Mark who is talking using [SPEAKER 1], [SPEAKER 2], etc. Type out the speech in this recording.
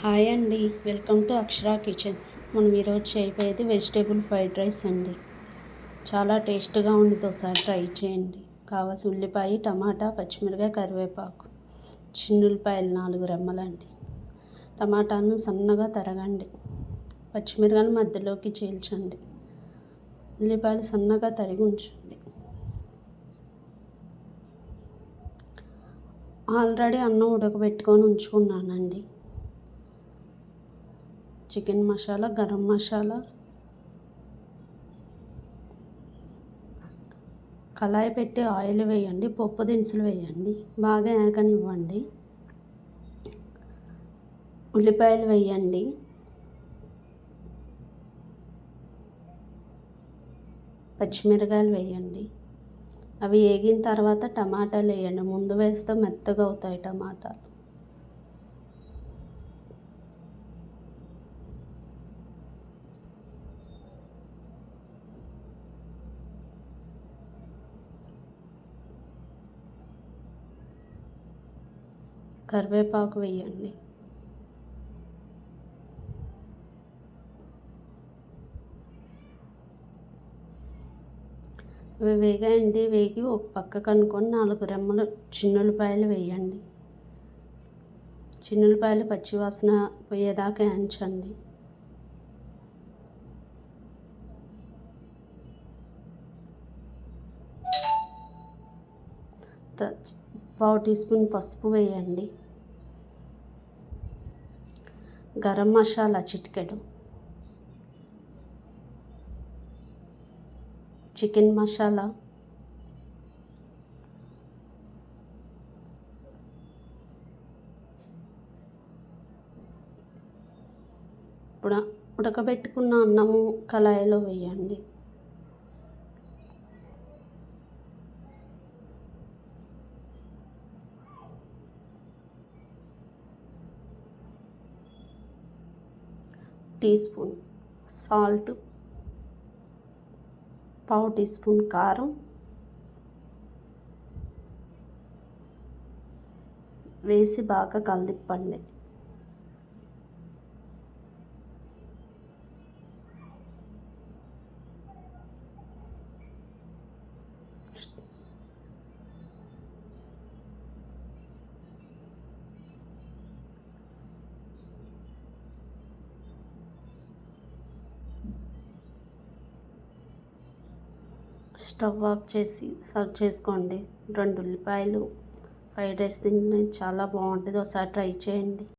[SPEAKER 1] Hi అండి. Welcome to Akshara kitchens. మనం ఈరోజు చేయబోయేది వెజిటేబుల్ ఫ్రైడ్ రైస్ అండి. చాలా టేస్ట్గా ఉంది. ఒకసారి ట్రై చేయండి. కావాల్సిన ఉల్లిపాయ టమాటా పచ్చిమిరకాయ కరివేపాకు. చిన్నుల్లిపాయలు నాలుగు రెమ్మలండి. టమాటాను సన్నగా తరగండి. పచ్చిమిరకాయలు మధ్యలోకి చీల్చండి. ఉల్లిపాయలు సన్నగా తరిగి ఉంచండి. ఆల్రెడీ అన్నం ఉడకబెట్టుకొని ఉంచుకున్నానండి. చికెన్ మసాలా గరం మసాలా. కళాయి పెట్టి ఆయిల్ వేయండి పప్పు దినుసులు వేయండి బాగా ఏకనివ్వండి. ఉల్లిపాయలు వేయండి. పచ్చిమిరకాయలు వేయండి. అవి వేగిన తర్వాత టమాటాలు వేయండి. ముందు వేస్తే మెత్తగా అవుతాయి టమాటాలు. కరివేపాకు వేయండి. అవి వేగాయండి. వేగి ఒక పక్క కనుక్కొని నాలుగు రెమ్మలు చిన్నులపాయలు వేయండి. చిన్నులపాయలు పచ్చివాసన పోయేదాకా ఎంచండి పావు టీ స్పూన్ పసుపు వేయండి. గరం మసాలా చిటికెడు. చికెన్ మసాలా. ఇప్పుడు ఉడకబెట్టుకున్న అన్నము కళాయిలో వేయండి. టీ స్పూన్ సాల్ట్ పావు టీ స్పూన్ కారం వేసి బాగా కలిదిప్పండి. స్టవ్ ఆఫ్ చేసి సర్వ్ చేసుకోండి. రెండు ఉల్లిపాయలు ఫ్రైడ్ రైస్ తింటే చాలా బాగుంటుంది. ఒకసారి ట్రై చేయండి.